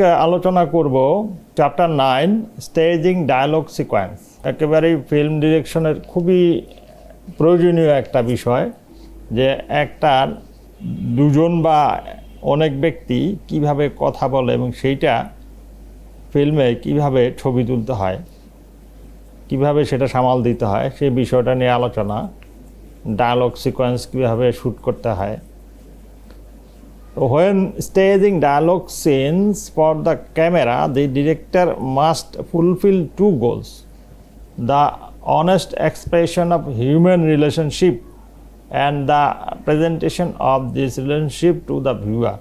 আজকে আলোচনা করব chapter nine staging dialogue sequence একেবারেই ফিল্ম ডিরেকশনের খুবই প্রয়োজনীয় একটা বিষয় যে একটা দুজন বা অনেক ব্যক্তি কীভাবে কথা বলে এবং সেইটা ফিল্মে কীভাবে ছবি তুলতে হয়, কীভাবে সেটা সামাল দিতে হয়, সেই বিষয়টা নিয়ে আলোচনা ডায়ালগ সিকোয়েন্স কীভাবে শ্যুট করতে হয় when staging dialogue scenes for the camera, the director must fulfill two goals the honest expression of human relationship and the presentation of this relationship to the viewer.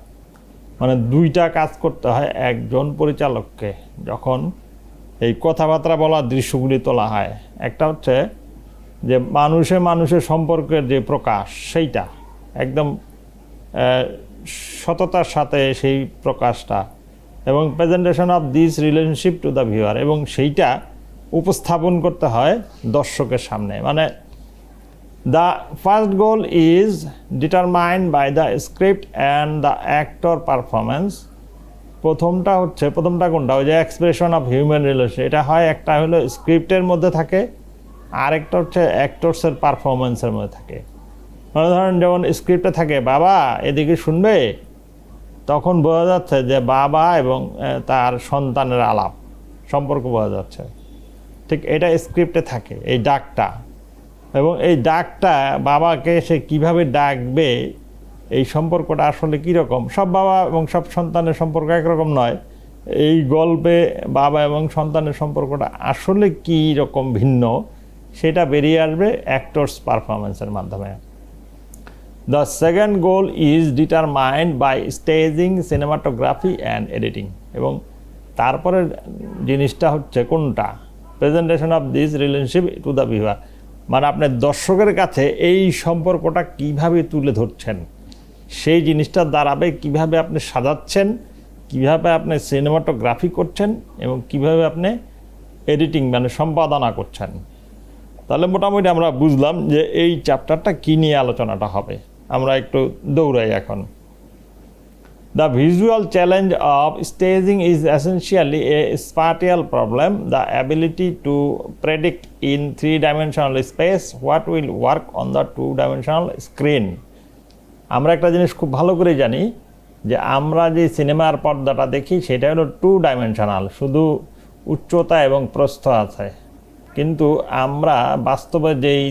মানে দুইটা কাজ করতে হয় একজন পরিচালককে যখন এই কথাবার্তা বলা দৃশ্যগুলি তোলা হয় একটা হচ্ছে যে মানুষে মানুষের সম্পর্কের যে প্রকাশ সেইটা একদম সততার সাথে সেই প্রকাশটা এবং presentation of this relationship to the viewer এবং সেইটা উপস্থাপন করতে হয় দর্শকের সামনে। মানে the first goal is determined by the script and the actor performance প্রথমটা হচ্ছে, প্রথমটা কোনটা? ওই যে এক্সপ্রেশন অফ হিউম্যান রিলেশন এটা হয় একটা হলো স্ক্রিপ্টের মধ্যে থাকে, আরেকটা হচ্ছে অ্যাক্টরসের পারফরমেন্সের মধ্যে থাকে। মানে ধরেন যেমন স্ক্রিপ্টে থাকে, বাবা, এদিকে শুনবে? তখন বোঝা যাচ্ছে যে বাবা এবং তার সন্তানের আলাপ, সম্পর্ক বোঝা যাচ্ছে। ঠিক এটা স্ক্রিপ্টে থাকে, এই ডাকটা। এবং এই ডাকটা বাবাকে সে কীভাবে ডাকবে, এই সম্পর্কটা আসলে কীরকম? সব বাবা এবং সব সন্তানের সম্পর্ক একরকম নয়। এই গল্পে বাবা এবং সন্তানের সম্পর্কটা আসলে কী রকম ভিন্ন, সেটা বেরিয়ে আসবে অ্যাক্টর্স পারফরমেন্সের মাধ্যমে। The second goal is determined by staging, cinematography and editing. এবং তারপরে জিনিসটা হচ্ছে কোনটা? Presentation of this relationship to the viewer মানে আপনার দর্শকের কাছে এই সম্পর্কটা কীভাবে তুলে ধরছেন? সেই জিনিসটা দাঁড়াবে কীভাবে আপনি সাজাচ্ছেন কীভাবে আপনি সিনেমাটোগ্রাফি করছেন এবং কীভাবে আপনি এডিটিং মানে সম্পাদনা করছেন। তাহলে মোটামুটি আমরা বুঝলাম যে এই চ্যাপ্টারটা কী নিয়ে আলোচনাটা হবে। আমরা একটু দৌড়াই এখন। The visual challenge of staging is essentially a spatial problem the ability to predict in three dimensional space what will work on the two dimensional screen আমরা একটা জিনিস খুব ভালো করে জানি যে আমরা যে সিনেমার পর্দাটা দেখি সেটা হলো টু ডাইমেনশনাল শুধু উচ্চতা এবং প্রস্থ আছে। কিন্তু আমরা বাস্তবে যেই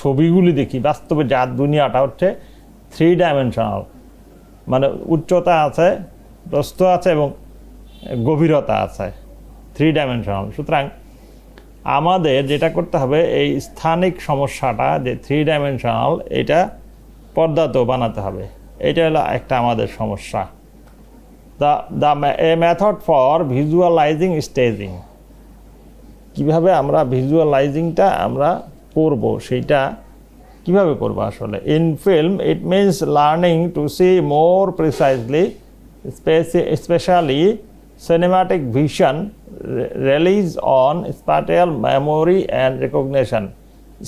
ছবিগুলি দেখি, বাস্তবে যা দুনিয়াটা হচ্ছে থ্রি ডাইমেনশনাল মানে উচ্চতা আছে, প্রস্থ আছে এবং গভীরতা আছে থ্রি ডাইমেনশনাল সুতরাং আমাদের যেটা করতে হবে, এই স্থানিক সমস্যাটা যে থ্রি ডাইমেনশনাল এটা পর্দাতেও বানাতে হবে। এটা হলো একটা আমাদের সমস্যা। The the a method for visualizing staging কীভাবে আমরা ভিজুয়ালাইজিংটা আমরা করব সেইটা কীভাবে করব আসলে? In film it means learning to see more precisely especially cinematic vision relies on spatial memory and recognition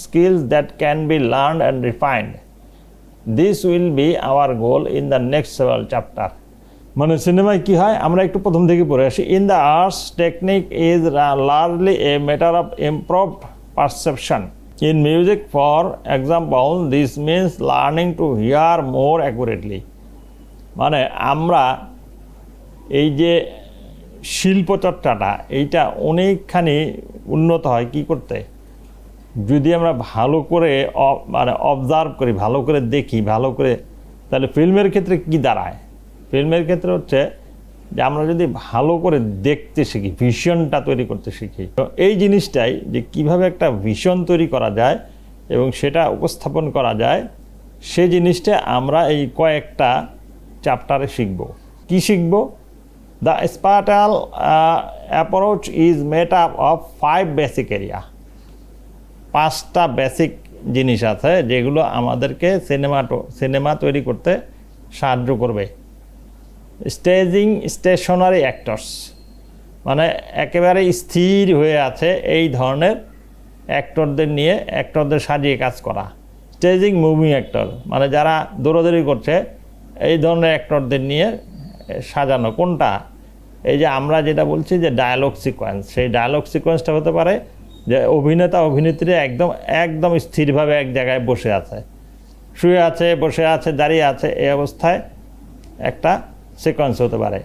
skills that can be learned and refined this will be our goal in the next several chapter মানে সিনেমায় কী হয়? আমরা একটু প্রথম থেকে পড়ে আসি। In the arts technique is largely a matter of improve perception in music for example this means learning to hear more accurately মানে আমরা এই যে শিল্পচর্চাটা, এইটা অনেকখানি উন্নত হয় কি করতে? যদি আমরা ভালো করে মানে অবজার্ভ করি, ভালো করে দেখি, ভালো করে, তাহলে ফিল্মের ক্ষেত্রে কি দাঁড়ায়? ফিল্মের ক্ষেত্রে হচ্ছে যে আমরা যদি ভালো করে দেখতে শিখি, ভিশনটা তৈরি করতে শিখি, তো এই জিনিসটাই যে কীভাবে একটা ভিশন তৈরি করা যায় এবং সেটা উপস্থাপন করা যায়, সে জিনিসটা আমরা এই কয়েকটা চ্যাপ্টারে শিখব। কি শিখব? The spatial approach is made up of five basic area পাঁচটা বেসিক জিনিস আছে যেগুলো আমাদেরকে সিনেমাটো সিনেমা তৈরি করতে সাহায্য করবে। Staging stationary actors. মানে একেবারে স্থির হয়ে আছে এই ধরনের অ্যাক্টরদের নিয়ে, অ্যাক্টরদের সাজিয়ে কাজ করা। স্টেজিং মুভিং অ্যাক্টর মানে যারা দৌড়াদৌড়ি করছে, এই ধরনের অ্যাক্টরদের নিয়ে সাজানো। কোনটা? এই যে আমরা যেটা বলছি যে ডায়ালগ সিকোয়েন্স সেই ডায়ালগ সিকোয়েন্সটা হতে পারে যে অভিনেতা, অভিনেত্রী একদম একদম স্থিরভাবে এক জায়গায় বসে আছে। শুয়ে আছে, বসে আছে, দাঁড়িয়ে আছে, এই অবস্থায় একটা সিকোয়েন্স হতে পারে।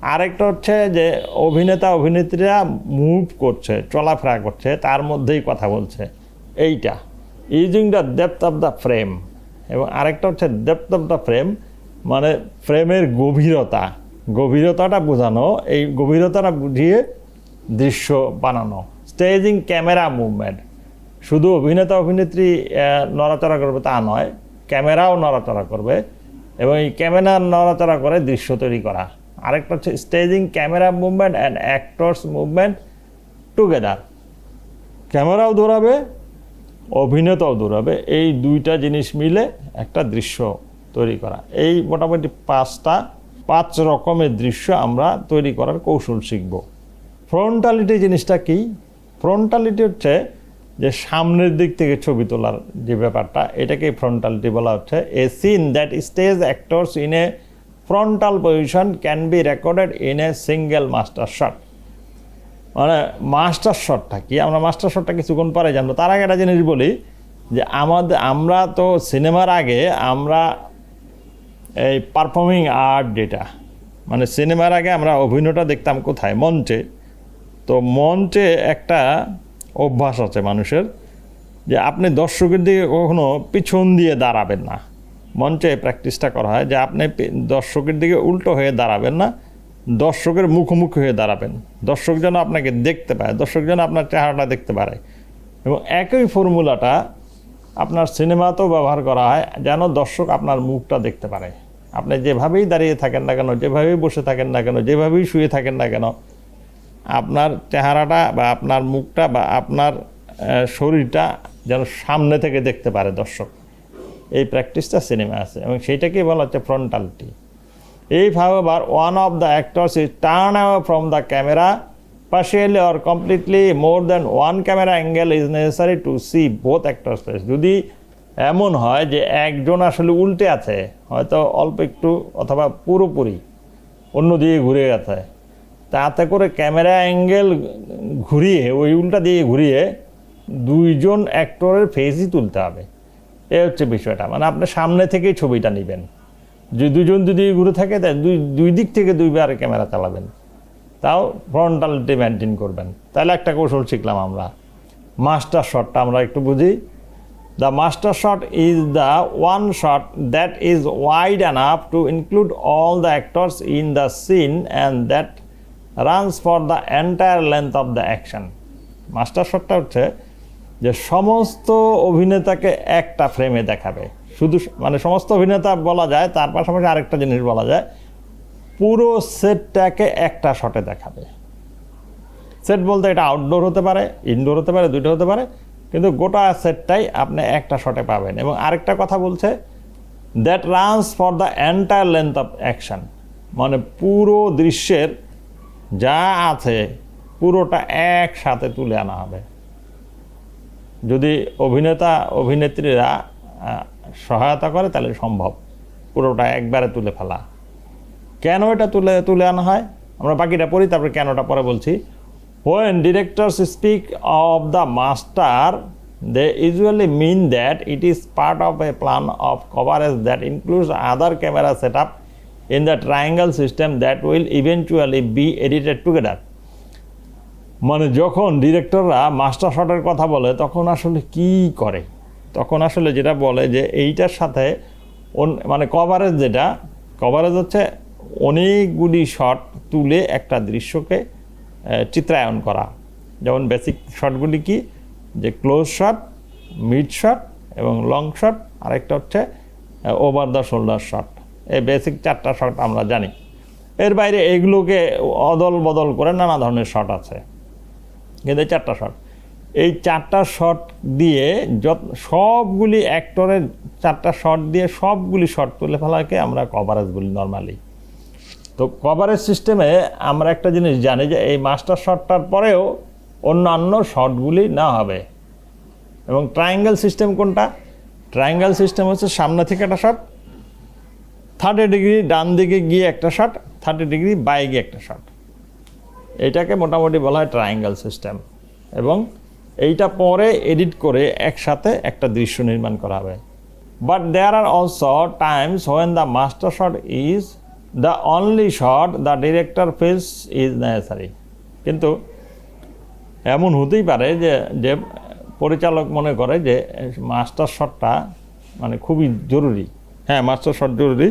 আরেকটা হচ্ছে যে অভিনেতা, অভিনেত্রীরা মুভ করছে, চলাফেরা করছে, তার মধ্যেই কথা বলছে। এইটা। Using the depth of the frame এবং আরেকটা হচ্ছে ডেপথ অফ দ্য ফ্রেম মানে ফ্রেমের গভীরতা। গভীরতাটা বোঝানো, এই গভীরতাটা বুঝিয়ে দৃশ্য বানানো। স্টেজিং ক্যামেরা মুভমেন্ট শুধু অভিনেতা, অভিনেত্রী নড়াচড়া করবে তা নয় ক্যামেরাও নড়াচড়া করবে। এবং এই ক্যামেরা নড়াচড়া করে দৃশ্য তৈরি করা। আরেকটা হচ্ছে staging camera movement and actors movement together ক্যামেরাও দৌড়াবে, অভিনেতাও দৌড়াবে, এই দুইটা জিনিস মিলে একটা দৃশ্য তৈরি করা। এই মোটামুটি পাঁচটা, পাঁচ রকমের দৃশ্য আমরা তৈরি করার কৌশল শিখব। ফ্রন্টালিটি জিনিসটা কি? ফ্রন্টালিটি হচ্ছে যে সামনের দিক থেকে ছবি তোলার যে ব্যাপারটা এটাকে ফ্রন্টালিটি বলা হচ্ছে। A scene that stage actors in a frontal position can be recorded in a single master shot মানে মাস্টার শটটা কি? আমরা মাস্টার শটটা কিছুক্ষণ পরে জানব। তার আগে একটা জিনিস বলি যে আমাদের আমরা তো সিনেমার আগে আমরা এই পারফর্মিং আর্ট যেটা মানে সিনেমার আগে আমরা অভিনয়টা দেখতাম কোথায়? মঞ্চে। তো মঞ্চে একটা অভ্যাস আছে মানুষের, যে আপনি দর্শকের দিকে কখনো পিছন দিয়ে দাঁড়াবেন না। মঞ্চে প্র্যাকটিসটা করা হয় যে আপনি দর্শকের দিকে উল্টো হয়ে দাঁড়াবেন না, দর্শকের মুখোমুখি হয়ে দাঁড়াবেন। দর্শক যেন আপনাকে দেখতে পায়, দর্শক যেন আপনার চেহারাটা দেখতে পারে। এবং একই ফর্মুলাটা আপনার সিনেমাতেও ব্যবহার করা হয় যেন দর্শক আপনার মুখটা দেখতে পারে। আপনি যেভাবেই দাঁড়িয়ে থাকেন না কেন, যেভাবেই বসে থাকেন না কেন, যেভাবেই শুয়ে থাকেন না কেন আপনার চেহারাটা বা আপনার মুখটা বা আপনার শরীরটা যেন সামনে থেকে দেখতে পারে দর্শক। এই প্র্যাকটিসটা সিনেমা আছে এবং সেইটাকেই বলা হচ্ছে ফ্রন্টালিটি এইভাবে বার one of the actors is turn our from the camera partially or completely more than one camera angle is necessary to see both actors face যদি এমন হয় যে একজন আসলে উল্টে আছে, হয়তো অল্প একটু অথবা পুরোপুরি অন্যদিকে ঘুরে গেছে তাতে করে ক্যামেরা অ্যাঙ্গেল ঘুরিয়ে, ওই উল্টা দিয়ে ঘুরিয়ে দুইজন অ্যাক্টরের ফেসই তুলতে হবে। এ হচ্ছে বিষয়টা। মানে আপনি সামনে থেকেই ছবিটা নেবেন। যদি দুজন যদি ঘুরে থাকে তাই দুই দুই দিক থেকে দুইবার ক্যামেরা চালাবেন। তাও ফ্রন্টালিটি মেনটেন করবেন। তাহলে একটা কৌশল শিখলাম আমরা। মাস্টার শটটা আমরা একটু বুঝি। The master shot is the one shot that is wide enough to include all the actors in the scene and that runs for the entire length of the action master শটটা হচ্ছে যে সমস্ত অভিনেতাকে একটা ফ্রেমে দেখাবে। শুধু মানে সমস্ত অভিনেতা বলা যায়, তার পাশাপাশি আরেকটা জিনিস বলা যায়, পুরো সেটটাকে একটা শটে দেখাবে। সেট বলতে এটা আউটডোর হতে পারে ইনডোর হতে পারে, দুটো হতে পারে, কিন্তু গোটা সেটটাই আপনি একটা শটে পাবেন। এবং আরেকটা কথা বলছে that runs for the entire length of action মানে পুরো দৃশ্যের যা আছে পুরোটা একসাথে তুলে আনা হবে। যদি অভিনেতা, অভিনেত্রীরা সহায়তা করে, তাহলে সম্ভব। পুরোটা একবারে তুলে ফেলা। কেন এটা তুলে তুলে আনা হয়? আমরা বাকিটা পড়ি, তারপরে কেনটা পরে বলছি। When directors speak of the master they usually mean that it is part of a plan of coverage that includes other camera set up in the triangle system that will eventually be edited together মানে যখন ডিরেক্টররা master শটের কথা বলে, তখন আসলে কি করে? তখন আসলে যেটা বলে যে এইটার সাথে মানে কভারেজ যেটা কভারেজ হচ্ছে অনেকগুলি শট তুলে একটা দৃশ্যকে চিত্রায়ন করা। যেমন বেসিক শটগুলি কি? যে ক্লোজ শট মিড শট এবং লং শট আরেকটা হচ্ছে ওভার দ্য শোল্ডার শট এই বেসিক চারটা শট আমরা জানি। এর বাইরে এগুলোকে অদল বদল করে নানা ধরনের শট আছে। কিন্তু এই চারটা শট এই চারটা শট দিয়ে যত, সবগুলি অ্যাক্টরের চারটা শট দিয়ে সবগুলি শট তুলে ফেলাকে আমরা কভারেজ বলি নর্মালি তো কভারেজ সিস্টেমে আমরা একটা জিনিস জানি যে এই মাস্টার শটটার পরেও অন্যান্য শটগুলি না হবে। এবং ট্রায়াঙ্গেল সিস্টেম কোনটা? ট্রায়াঙ্গেল সিস্টেম হচ্ছে সামনে থেকে একটা শট থার্টি ডিগ্রি ডান দিকে গিয়ে একটা শট থার্টি ডিগ্রি বাইকে একটা শট এটাকে মোটামুটি বলা হয় ট্রায়াঙ্গেল সিস্টেম এবং এইটা পরে এডিট করে একসাথে একটা দৃশ্য নির্মাণ করা হবে but there are also times when the master shot is the only shot the director feels is necessary কিন্তু এমন হতেই পারে যে যে পরিচালক মনে করে যে মাস্টার শটটা মানে খুবই জরুরি। হ্যাঁ মাস্টার শট জরুরি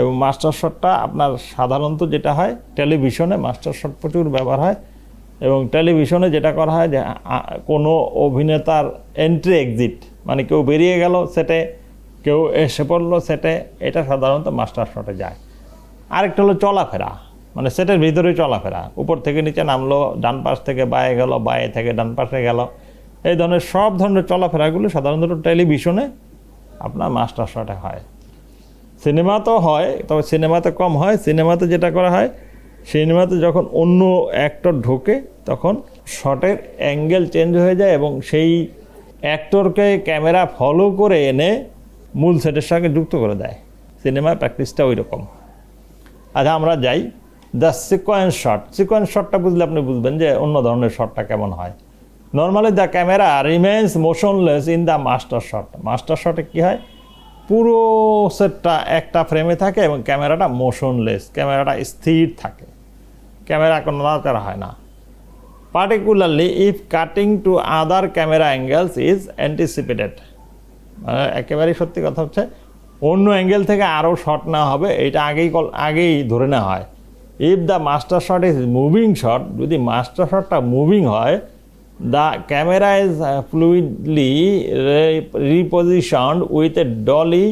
এবং মাস্টার শটটা আপনার সাধারণত যেটা হয় টেলিভিশনে মাস্টার শট প্রচুর ব্যবহার হয়। এবং টেলিভিশনে যেটা করা হয় যে কোনো অভিনেতার এন্ট্রি এক্সিট মানে কেউ বেরিয়ে গেল সেটে কেউ এসে পড়ল সেটে এটা সাধারণত মাস্টার শটে যায়। আরেকটা হলো চলাফেরা মানে সেটের ভিতরে চলাফেরা। উপর থেকে নিচে নামলো, ডান পাশ থেকে বায়ে গেল, বায়ে থেকে ডান পাশে গেল। এই ধরনের সব ধরনের চলাফেরাগুলো সাধারণত টেলিভিশনে আপনার মাস্টার শটে হয়। সিনেমাতেও হয়, তবে সিনেমাতে কম হয়। সিনেমাতে যেটা করা হয়, সিনেমাতে যখন অন্য অ্যাক্টর ঢোকে, তখন শটের অ্যাঙ্গেল চেঞ্জ হয়ে যায় এবং সেই অ্যাক্টরকে ক্যামেরা ফলো করে এনে মূল সেটের সঙ্গে যুক্ত করে দেয়। সিনেমার প্র্যাকটিসটা ওই রকম আচ্ছা আমরা যাই। দ্য সিকোয়েন্স শট সিকোয়েন্স শটটা বুঝলে আপনি বুঝবেন যে অন্য ধরনের শটটা কেমন হয়। Normally the camera remains motionless in the master shot master শটে কী হয়? পুরো সেটটা একটা ফ্রেমে থাকে এবং ক্যামেরাটা মোশনলেস ক্যামেরাটা স্থির থাকে। ক্যামেরা কোনো নড়াচড়া হয় না। Particularly if cutting to other camera angles is anticipated মানে একেবারেই সত্যি কথা হচ্ছে, অন্য অ্যাঙ্গেল থেকে আরও শট নেওয়া হবে, এটা আগেই কল- আগেই ধরে নেওয়া হয়। If the master shot is moving shot যদি মাস্টার শটটা মুভিং হয় the camera is fluidly reposition with a dolly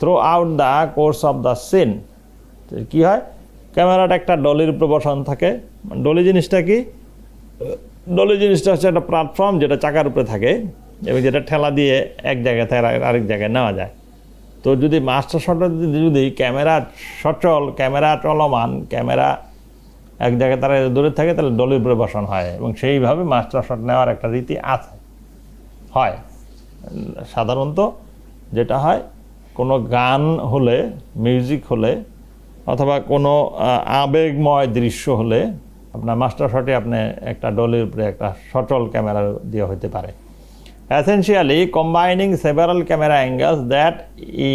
throughout the course of the scene কী হয়? ক্যামেরাটা একটা ডলির উপরে বসানো থাকে। ডলি জিনিসটা কি? ডলি জিনিসটা হচ্ছে একটা প্ল্যাটফর্ম যেটা চাকার উপরে থাকে এবং যেটা ঠেলা দিয়ে এক জায়গা থেকে আরেক জায়গায় নেওয়া যায়। তো যদি মাস্টার শটে যদি ক্যামেরা সচল ক্যামেরা চলমান ক্যামেরা এক জায়গায় তারা দূরে থাকে, তাহলে ডলির উপরে বসানো হয়। এবং সেইভাবে মাস্টার শট নেওয়ার একটা রীতি আছে। হয়। সাধারণত যেটা হয়, কোনো গান হলে মিউজিক হলে, অথবা কোনো আবেগময় দৃশ্য হলে আপনার মাস্টার শটে আপনি একটা ডলির উপরে একটা সচল ক্যামেরা দিয়ে হতে পারে। Essentially, combining several camera angles that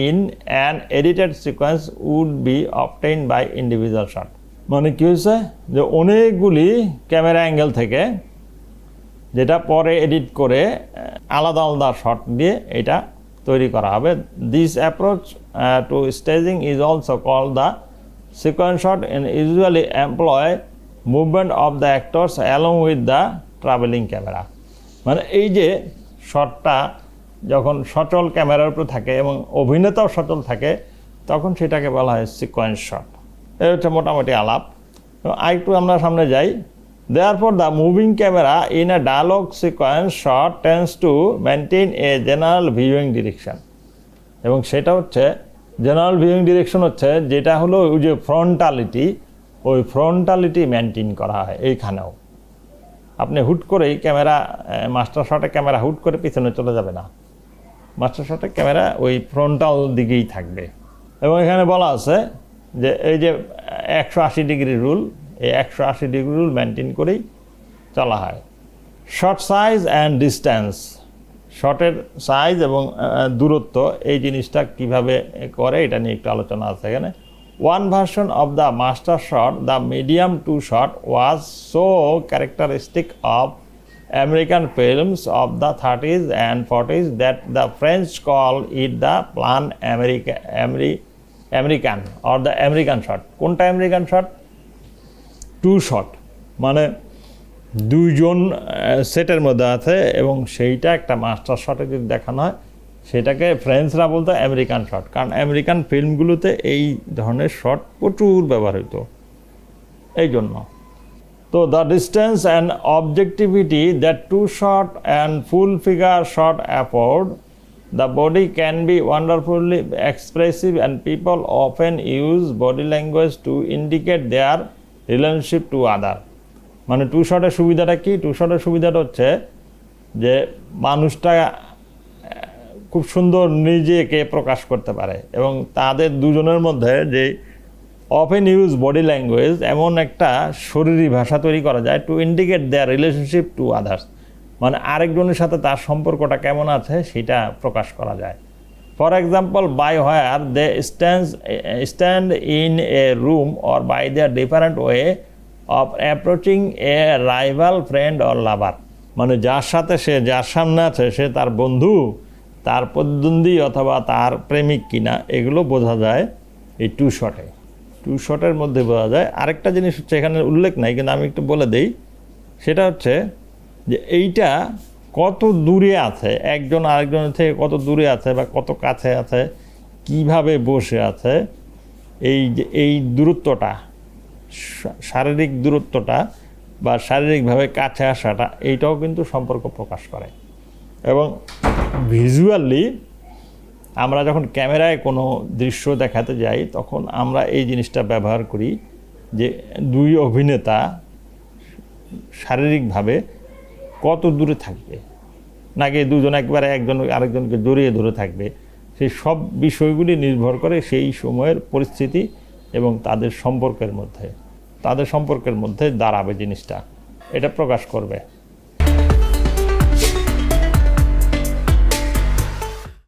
in an edited sequence would be obtained by individual shot মানে কি হয়েছে? যে অনেকগুলি ক্যামেরা অ্যাঙ্গেল থেকে যেটা পরে এডিট করে আলাদা আলাদা শট দিয়ে এটা তৈরি করা হবে। This approach to staging is also call the sequence shot in usually employ movement of the actors along with the travelling camera মানে এই যে শটটা যখন সচল ক্যামেরার উপর থাকে এবং অভিনেতাও সচল থাকে, তখন সেটাকে বলা হয় সিকোয়েন্স শট এটা মোটামুটি আলাপ। আরেকটু আমরা সামনে যাই। Therefore the moving camera in a dialogue sequence shot tends to maintain a general viewing direction. এবং সেটা হচ্ছে, জেনারেল ভিউইং ডিরেকশন হচ্ছে যেটা হলো ওই যে ফ্রন্টালিটি, ওই ফ্রন্টালিটি মেনটেন করা হয় এইখানেও। আপনি হুট করেই ক্যামেরা মাস্টার শটে ক্যামেরা হুট করে পিছনে চলে যাবে না। মাস্টার শটে ক্যামেরা ওই ফ্রন্টাল দিকেই থাকবে। এবং এখানে বলা আছে যে এই যে একশো আশি ডিগ্রি রুল, এই একশো আশি ডিগ্রি রুল মেনটেন করেই চলা হয়। শর্ট সাইজ অ্যান্ড ডিস্ট্যান্স শর্টের সাইজ এবং দূরত্ব, এই জিনিসটা কীভাবে করে এটা নিয়ে একটু আলোচনা আছে এখানে। One version of the master shot the medium two shot was so characteristic of American films of the thirties and forties that the French call it the plan America Ameri American or the American shot কোনটা American shot two shot মানে দুইজন সেটের মধ্যে আছে এবং সেইটা একটা master শটে যদি দেখানো হয়, সেটাকে ফ্রেন্সরা বলতো আমেরিকান শট কারণ আমেরিকান ফিল্মগুলোতে এই ধরনের শট প্রচুর ব্যবহার হতো এই জন্য। তো the distance and objectivity that two shot and full figure shot afford the body can be wonderfully expressive and people often use body language to indicate their relationship to other মানে two শটের সুবিধাটা কি? Two শটের সুবিধাটা হচ্ছে যে মানুষটা খুব সুন্দর নিজেকে প্রকাশ করতে পারে এবং তাদের দুজনের মধ্যে যে অফেন ইউজ বডি ল্যাঙ্গুয়েজ এমন একটা শরীরী ভাষা তৈরি করা যায় to indicate their relationship to others মানে আরেকজনের সাথে তার সম্পর্কটা কেমন আছে সেটা প্রকাশ করা যায়। For example by where they stand stand in a room or by their different way of approaching a rival friend or lover মানে যার সাথে সে, যার সামনে আছে সে তার বন্ধু, তার প্রতিদ্বন্দ্বী অথবা তার প্রেমিক কিনা, এগুলো বোঝা যায় এই টু শটে টু শটের মধ্যে বোঝা যায়। আরেকটা জিনিস হচ্ছে এখানে উল্লেখ নাই, কিন্তু আমি একটু বলে দিই। সেটা হচ্ছে যে এইটা কত দূরে আছে? একজন আরেকজনের থেকে কত দূরে আছে বা কত কাছে আছে? কীভাবে বসে আছে? এই যে, এই দূরত্বটা শারীরিক দূরত্বটা বা শারীরিকভাবে কাছে আসাটা, এইটাও কিন্তু সম্পর্ক প্রকাশ করে। এবং ভিজুয়ালি আমরা যখন ক্যামেরায় কোনো দৃশ্য দেখাতে যাই, তখন আমরা এই জিনিসটা ব্যবহার করি যে দুই অভিনেতা শারীরিকভাবে কত দূরে থাকবে? নাকি দুজন একবারে একজন আরেকজনকে জড়িয়ে ধরে থাকবে? সেই সব বিষয়গুলি নির্ভর করে সেই সময়ের পরিস্থিতি এবং তাদের সম্পর্কের মধ্যে, তাদের সম্পর্কের মধ্যে দাঁড়াবে জিনিসটা। এটা প্রকাশ করবে।